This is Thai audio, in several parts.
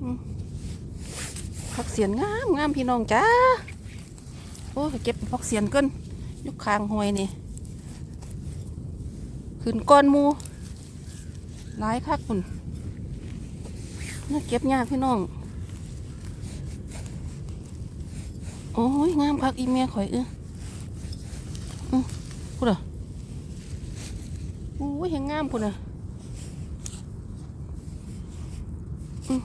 อืมผักเสียนงามงามพี่น้องจ้าโอ้ยเก็บผักเสียนกินยุคคางหวยนี่ขึ้นก้อนมูหลายคักคุณน่าเก็บยากพี่น้อง โอ้ยงามคักอีเมียข่อยเอออือพูดอะโอ้ยเห็นงามพูดอะอืม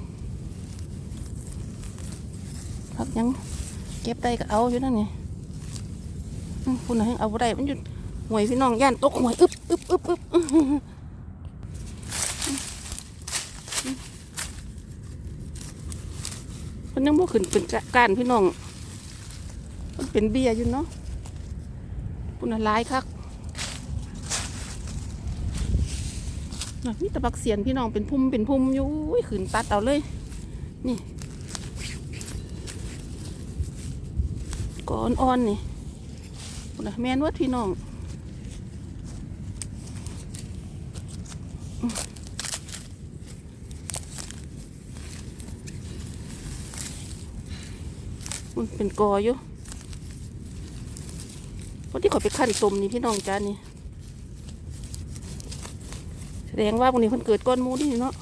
พัก ยังเก็บได้ก็เอาอยู่นั่นนี่อืมพูดอะเอาบ่ได้มันหยุดหวยพี่น้องย่านตกหวยอึบอึบอึบอึบมันยังบ่ขึ้นเป็นกะการพี่น้อง มันเป็นเบียร์อยู่เนาะปุ่นนะหลายคักน่ะมีแตะบักเสียนพี่น้องเป็นพุ่มเป็นพุ่มอยู่อุ้ขืนตัดเอาเลย นี่ ก่อนอ่อนๆนี่นะแม่นวัดพี่น้องมันเป็นกออยู่วันที่ขอไปขั้นต้มนี่พี่น้องจ้านี่แสดงว่าวันนี้คนเกิดก้อนมูนี่เนาะ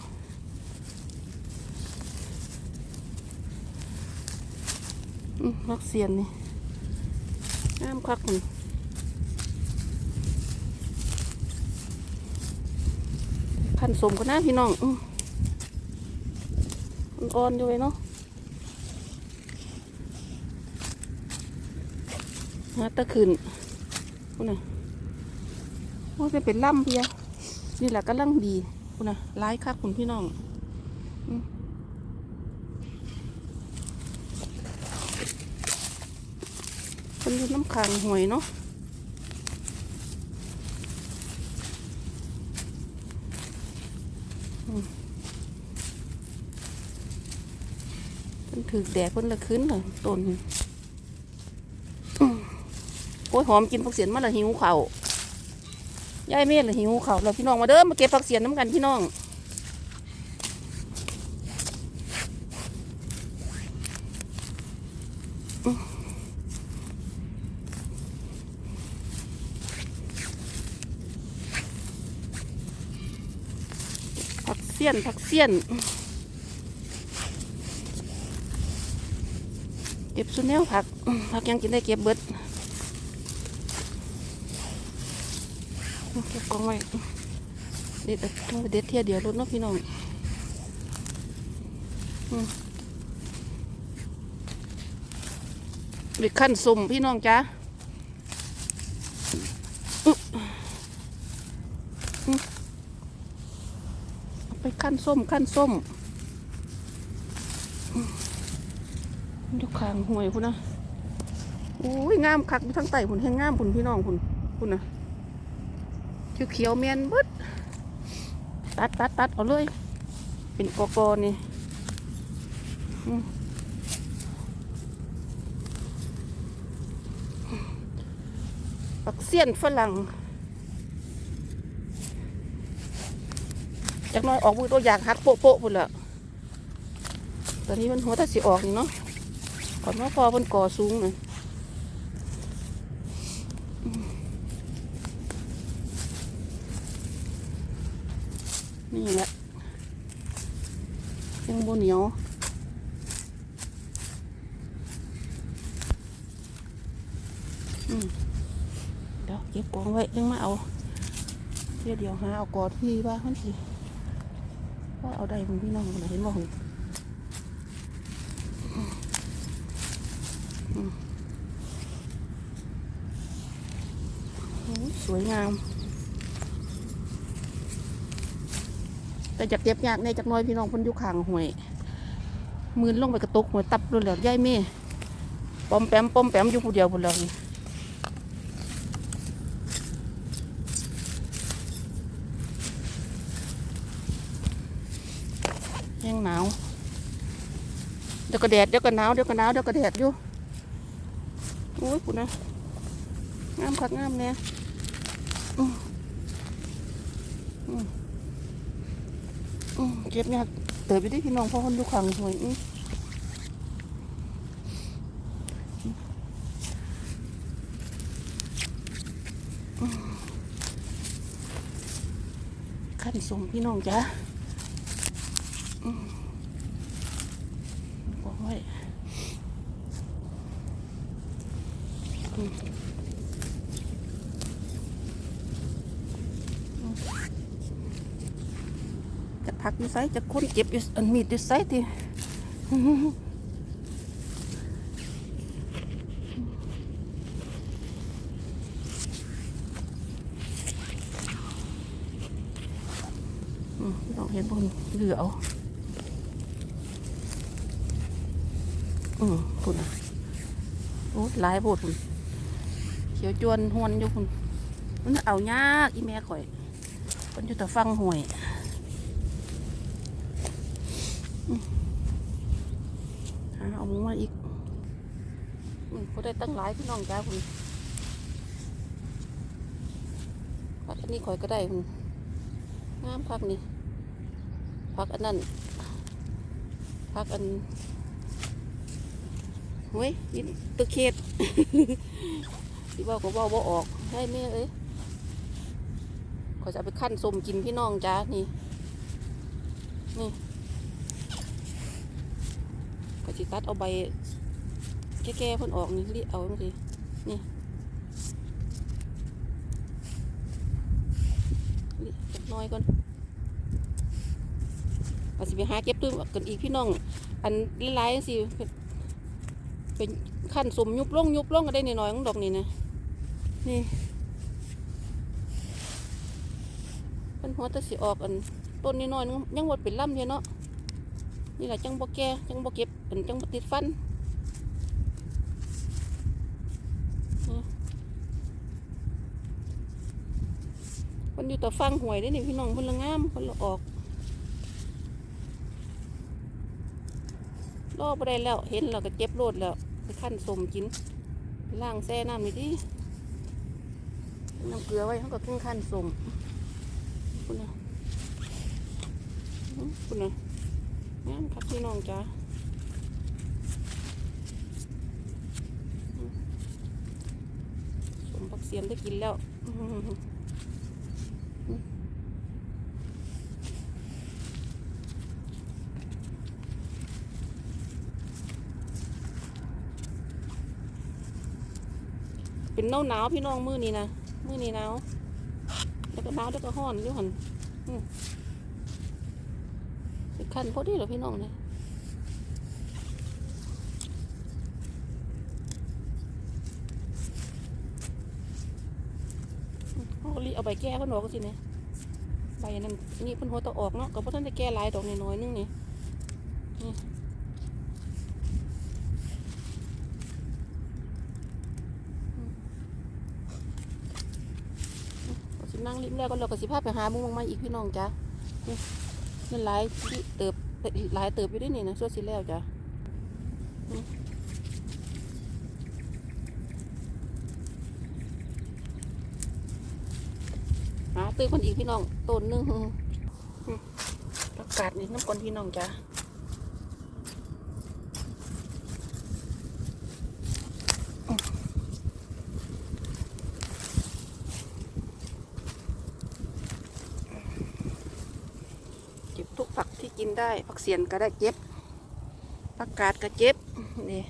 ลักเสียนนี่ามคักนี่ขั้นสมก็น่าพี่น้องอืมอ่อนอยู่เลยเนาะหาตะขึ้นคุณน่ะโอ้ยเป็นล่ำเพียนี่แหละก็ลังดีคุณน่ะร้ายคักคุณพี่น้องอืมเป็ นอยู่น้ำขังหวยเนาะมเพิ่นถือแดดเพิ่นละคืนเลยต้นโอ้ยหอมกินผักเสียนมาละหิวเขาวยายเมธละหิวเขาเราพี่น้องมาเด้อมาเก็บผักเสียนน้ำกันพี่น้องอือผักเสียนผักเสียน เก็บสุนแนวผัก ผักยังกินได้เก็บเบิดเก็บกองไว้เด็ดเอาเด็ดเทียเดียวรถเนาะพี่น้องเด็ดขั้นสุ่มพี่น้องจ้าอือ ขั้นส้มขั้นส้มอืมยกขางห่วยพุ่นะโอ้ยงามคักทั้งไตพุ่นแห้งงามพุ่นพี่น้องพุ่นพุ่นะเขียวๆเมียนบิดตัดตัดตัดเอาเลย เป็นกอกอนี่ปักเสียนฝรั่ง จากหน้อยออกมือตัวอยากหักโปะโปะพุ่นละตอนนี้มันหัวตาสีออกนี่เนาะก่อนว่าพอมันก่อสูงเลยนี่แหละยังโบเหนียวเดี๋ยวเก็บกองไว้ยังมาเอาเดี๋ยวเดี๋ยวหาเอากอดที่ว่ามันสิ ว่าเอาได้คุณพี่น้องเห็นบ่หงอืมสวยงาม แต่จากเจ็บยากในจากน้อยพี่น้องพ้นยู่ข้างห่วย มือนลงไปกระตุกหัวตับเลยแล้วย่ายเม่ปอมแปมปอมแปมอยู่ผู้เดียวพุ่นแล้วนี่แหนาว เดี๋ยวก็แดดเดี๋ยวก็หนาวเดี๋ยวก็หนาวเดี๋ยวก็แดดอยู่โอ้ยปุ่นะงามคักงามเนี่ยอืมอืมอืมเก็บเนี่ยากเติบไปได้พี่น้องพราะคนดูขังหวยอืขั้นสมพี่น้องจ้ะ อื้อบอกไว้อื้อจะพักอยู่ไซจะค้นเก็บอยู่อันมีดอยู่ไซที่อืมลองเห็นบนเหลือเอา อืมคุณอะโอ้หลายบดคุณเขียวจวนหวนอยู่คุณมันเอายากอีแม่ข่อยมันอยู่แต่ฟังห่วยหาเอาหมูมาอีกอืมเขาได้ตั้งหลายพี่น้องจ้าคุณพักอันนี้ข่อยก็ได้คุณงามพักนี่พักอันนั้นพักอัน เฮ้ยนี่ตะเข็ดสิว่าก็เว่าบ่ออกได้แม่เอ้ยขอจะไปขั้นสมกินพี่น้องจ้านี่ นี่ขอจิตัดเอาใบแก่ๆพ่นออกนี่รีเอาจังสินี่นี่จักหน้อยก่อนอาสิไปหาเก็บตื้มกันอีกพี่น้อง อันลายๆจังสิ เป็นขั้นสมยุบลงยุบลงก็ได้นิดหน่อยๆของดอกนี่นะนี่เป็นหัวตะสิออกอันต้นนิดหน่อยนึงยังหมดเป็นลำเดียเนาะนี่แหละจังบ่แก่จังบ่เก็บอันจังบ่ติดฟันนะมันอยู่แต่ฟังหวยได้นี่พี่น้องพละงามพิ่นลออกรอบ่ได้แล้ว เห็นเราก็เจ็บโลดแล้ว ขั้นสมกินล้างแซ่น้ำนี่ดิน้ำเกลือไว้เขาก็ขึ้นขั้นสมคุณนะคุณนะงามครับพี่น้องจ้าสมผักเสียมได้กินแล้วอื้อหืออื้อเป็น หนาวหนาวพี่น้องมือนี้นะมือนี้หนาวแล้วก็หนาวแล้วก็ห้อนอยู่หันขึ้นพอดีเหรอพี่น้องเนี่ยอื้อเขาก็รีเอาใบแก้เพิ่นออกก็สิเนี่ยใบอันนั้นนี่เพิ่นหัวตะออกเนาะก็บ่ทันได้แก้ลายดอกน้อยๆนึงนี่นี่ก็สินั่ง ริมแล้วก็เราก็สิพาไปหามุ้งมาอีกพี่น้องจ้ะนี่นั่นหลายเติบหลายเติบอยู่ด้วยนี่นะส่วนสิแล้วจ้ะหาตื้อคนอีกพี่น้องต้นหนึงอืมประกาศนี่น้ำกลพี่น้องจ้ะอืมเก็บทุกผักที่กิน ได้ผักเสียนก็ได้เก็บผักกาดก็เก็บนี่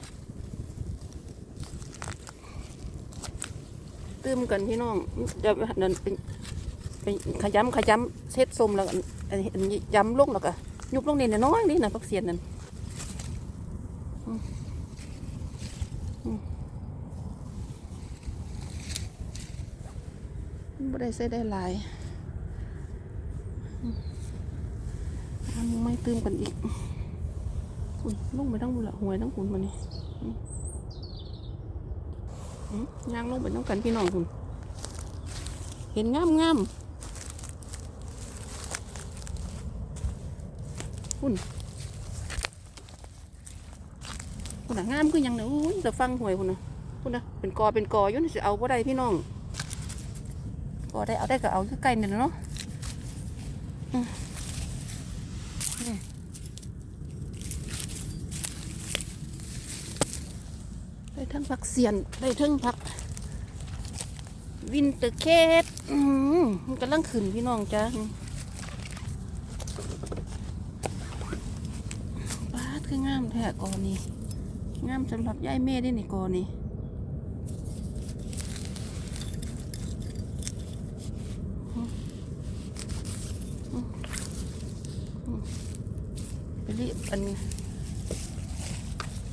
ตื้มกันพี่น้องเดี๋ยวนั่นเป็นไปขยำขยำเช็ดส้มแล้วก็อันนี้ำลงแล้วก็ยุบลงนี่น้อยนี่นะพักเสียนนั่นอืมอืมบ่ได้ใส่ได้หลาย ไม่ตื่มกันอีก อุ้ยลงไปทั้งบุละหวยทั้งคุณมานี่ย่างลงไปทั้งกันพี่น้องคุณ เห็นงามงามคุณคุณน่ะงามคือยังเนี่ยอุ้ยแต่ฟังหวยคุณนะคุณนะเป็นกอเป็นกออยู่นี่สิเอาบ่ได้พี่น้องกอได้เอาได้ก็เอาคือไก่เนี่ยเนาะ ได้ทั้งผักเสียน ได้ทั้งผัก วินเตอร์เคสมันกำลังขึ้นพี่น้องจ้าบาดคืองามแท้กอนี่งามสำหรับย่ายเม่ได้นี่กอนี่ ไปรีบอัน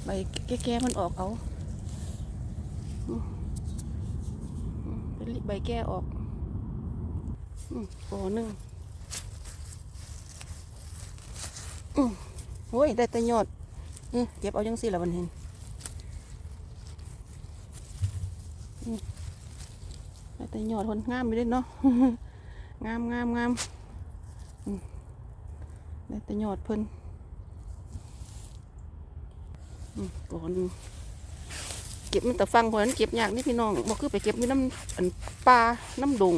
ใบแก่ๆมันออกเอาอืมอืมไปรีบใบแก่ออกอืมกอหนึ่งอืมโอ้ย ได้แต่ยอดเก็บเอาจังสิละวันเห็นได้แต่ยอดคนงามไปเลยเนาะ งามงามงามได้แต่ยอดเพิ่น ก่อนเก็บมันแต่ฟังเพราะนั้นเก็บยากนี่พี่น้องบอกคือไปเก็บมีน้ำอันปลาน้ำดง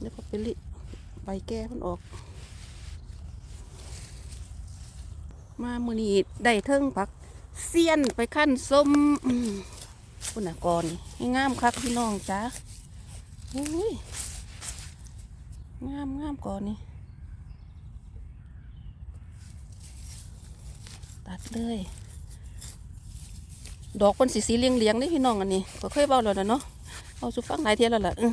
เดี๋ยวไปลิใบแก้มันออก มามือนี้ได้เทิงผักเสี้ยนไปขั้นส้มคุณน่ะก่อนให้งามคักพี่น้องจ้า อุ้ยงามงามก่อนนี่ ตัดเลย ดอกเป็นสีสีเลี้ยงเลี้ยงนี่พี่น้องอันนี้ก็เคยเบาแล้วนะเนาะเอาสุฟังหลายเทียแล้วล่ะอือ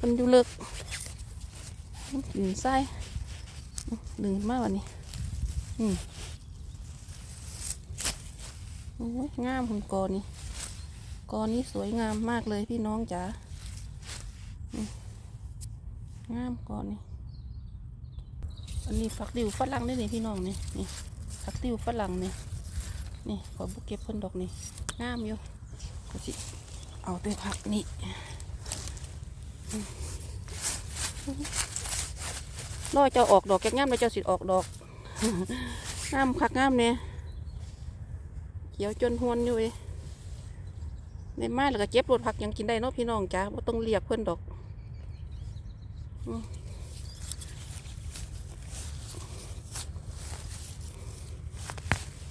มันอยู่เลิกมันกินไส้ดึงมากวันนี้ อืม ยงามคุณกอนี่กอนี้สวยงามมากเลยพี่น้องจ๋างามกอนี่อันนี้ฝักดิวฝรั่งได้นี่พี่น้องนี่นี่ฝักดิวฝรั่งนี่นี่ขอบุกเก็บเพิ่นดอกนี่งามอยู่ก็สิเอาแต่ผักนี่รอเจ้าออกดอกแกงงามแล้วเจ้าสิออกดอกงามคักงามเนี่ย ขียวจนหวนอยู่เอ้ยในมาแล้วก็เก็บรถผักยังกินได้เนาะพี่น้องจ้าบ่ต้องเรียกเพื่อนดอกอ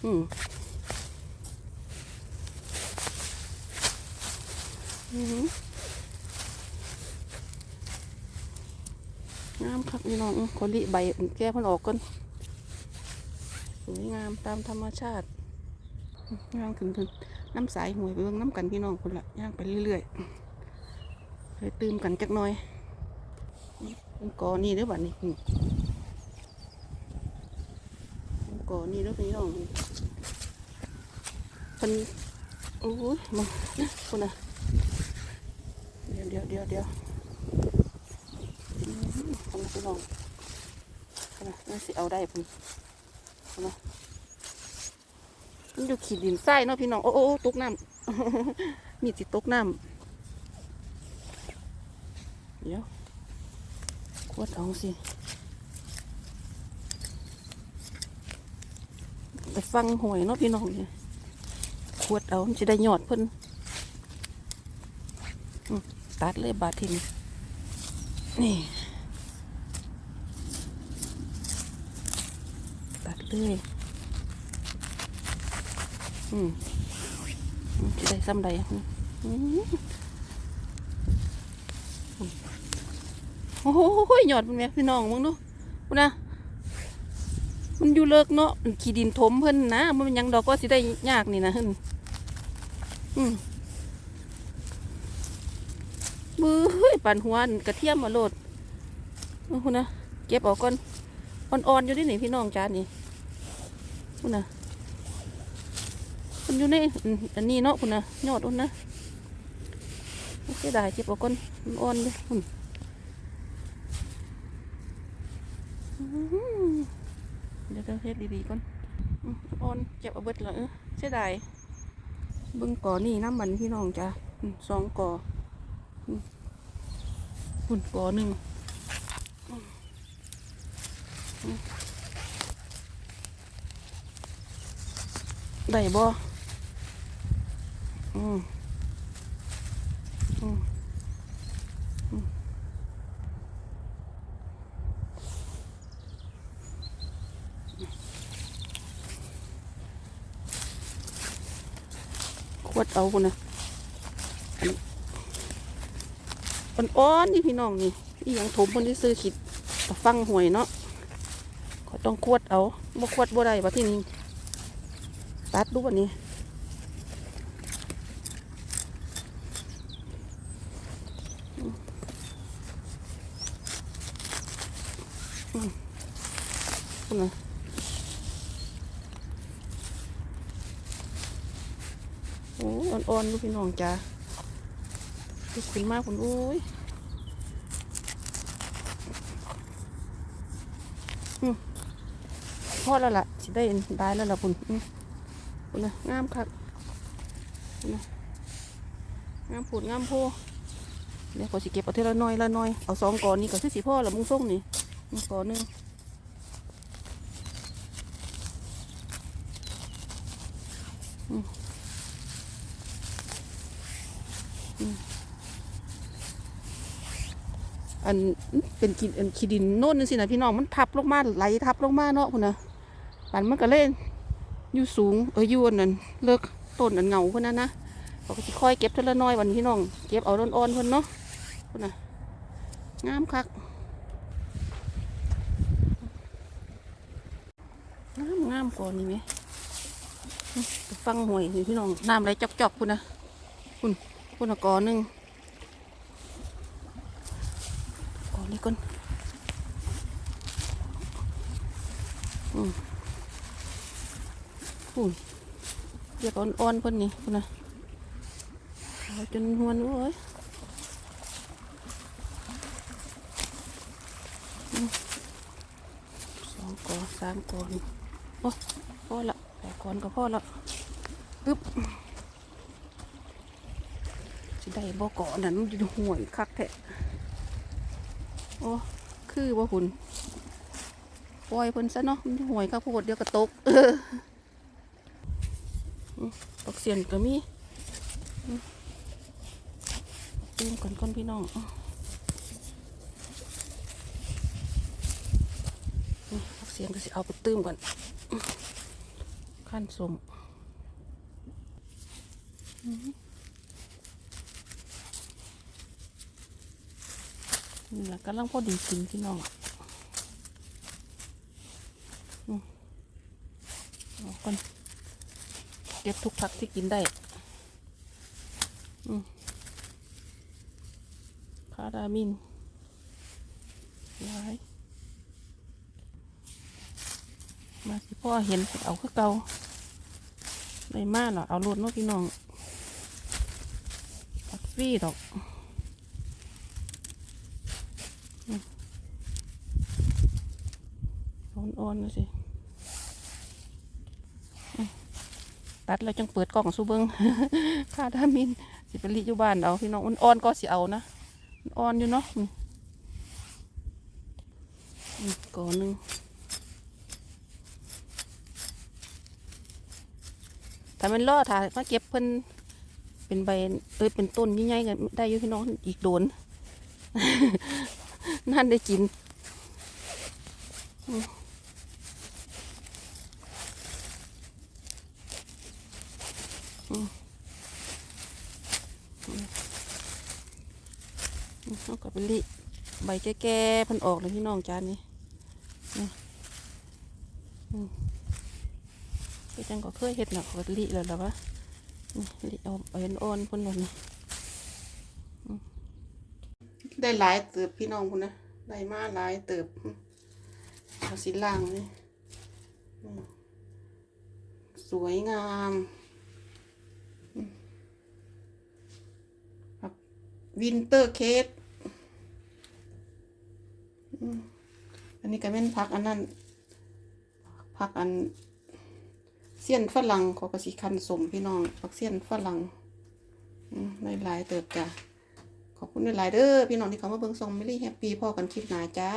ืมอืมงามคักพี่น้องอื้อขอลิใบแก้เพิ่นออกก่อนสวยงามตามธรรมชาติ ย่างถึงถึงน้ำสายหวยไปเบิ่งน้ำกันพี่น้องคนละย่างไปเรื่อยๆเลยตื่มกันจักหน่อยเป็นกอนี่เด้อบัดนี้อืมเป็นกอนี่เด้อพี่น้องเพิ่นโอ้ยมาคนน่ะเดี๋ยวเดี๋ยวเดี๋ยวเดี๋ยวคนน่ะพี่น้องคนน่ะน่าสิเอาได้พิ่น มันอยู่ขีดดินทรายเนาะพี่น้อง โอ้โอ้ตกน้ำมีสิตกน้ำเดี๋ยวขวดเอาสิไปฟังหวยเนาะพี่น้องเนี่ยขวดเอามันจะได้หยอดเพิ่นตัดเลยบาทินนี่ตัดเลย อืมจะได้ซ้ำใดอืมอืมโอ้โหหยอดมันแม่พี่น้องมึงดูมึงนะมันอยู่เลิกเนาะมันขี้ดินถมเพิ่นนะมันยังดอกก็สิได้ยากนี่นะเพิ่นอืมมือเฮ้ยปั่นหัวกระเทียมมาโหลดโอ้โหนะเก็บออกก่อนอ่อนๆอยู่ที่ไหนพี่น้องจานนี่พูดนะ อยู่ในอันนี้เนาะคุณนะยอดอุ่นนะไม่ใช่ได้เจ็บเอาก้นมันอ่อนเลยคุณเดี๋ยวเราเฮ็ดดีๆก่อนอ่อนเจ็บเอาเบิดเลยเออเสียดายเบึงก่อนี่น้ำมันพี่น้องจ้ะสองก่อหุ่นก่อหนึ่งได้บ่ อืมอืมขวดเอาคนนะอันอ่อนๆนี่พี่น้องนี่อีหยังถมคนที่ซื้อขิดฟังหวยเนาะเขาต้องขวดเอาบ่ขวดบ่ได้ปะที่นี่ตัดดูวันนี้ คุณนะโอ้ยอ่อนๆลูกพี่น้องจ้าลูกขึ้นมากคุณโอ้ยพอแล้วล่ะสิได้ได้แล้วล่ะคุณคุณนะงามคักคุณนะงามผุดงามโพเดี๋ยวขอสิเก็บเอาเทละน้อยละน้อยเอาสองก่อนนี้ก็คือสิพ่อละมุงส่งนี่ก่อนหนึง อันเป็นกินอันขี้ดินโน่นนึงสินะพี่น้องมันทับลงมาไหลทับลงมาเนาะคุณนะปันมันก็เล่นอยู่สูงเอออยู่อันนั้นเลิกต้นอันเหงาคนนั้นนะเราก็จะค่อยเก็บเทละน้อยวันพี่น้องเก็บเอาอ่อนๆคนเนาะคุณนะงามคักงามงามก่อนนี่ไหม ฟังหวยพี่น้องน้ำไหลจอกๆคุณนะคุณคุณกอหนึ่งกอนนี้ก่อนอืมอุ้ยเรียกอ่อนๆเพิ่นนี่พุ่นะเอาจนหวนโอ้ยสองกอสามกอนี่โอ้พอละแปดกอนก็พอละ ปึ๊บสิได้บ่ก่อนนั้นมันห่วยคักแท้โอ้คือว่าหุ่นปล่อยเพิ่นซะเนาะมันห่วยข้าวโพดเดียวก็ตกเอออืมปักเสียนก็มีตื่มก่อนก่อนพี่น้องอืมปักเสียนก็สิเอาไปตื้มก่อนขั้นสม นี่แหละกำลังพอดีกินพี่น้องอืมเอาก่อนเก็บทุกผักที่กินได้อืมคารามินย้ายมาสิพ่อเห็นเอาคือเก่าในมาเนาะเอาโลดเนาะพี่น้อง ฟรีดอกอ่อนๆนะสิ ตัดแล้วจังเปิดกล่องสู้เบิงค่าดามิน สิเป็นลิอยู่บ้านเอาพี่น้องอ่อนๆก็สิเอานะอ่อนอยู่เนาะอืมอืมก่อนหนึ่งถ้ามันล่อถ้ามาเก็บเพิ่น เป็นใบเอ้ยเป็นต้นใหญ่ๆกันได้อยู่พี่น้องอีกโดน นั่นได้กินเอากับเป็นลิใบแก่ๆพันออกเลยพี่น้องจานนี้ก็จังก็เคยเห็ดหนักกับลิแล้วล่ะวะ ลิอาเอ็นอ่อนเพ่นหมดนี่อืมได้หลายเติบพี่น้องคุณนะได้มาหลายเติบเอาสีล่างนี่สวยงามวินเตอร์เคสอันนี้ก็เป็นพักอันนั้นพักอัน เสี้ยนฝรั่งเขอกระสีคันสมพี่น้องผักเสี้ยนฝรั่งในหลายเติบจ้ะขอบคุณในหลายเด้อพี่น้องที่เขามาเบิ่งทรงไม่รีแฮปปี้พ่อกันคลิปหนาจ้า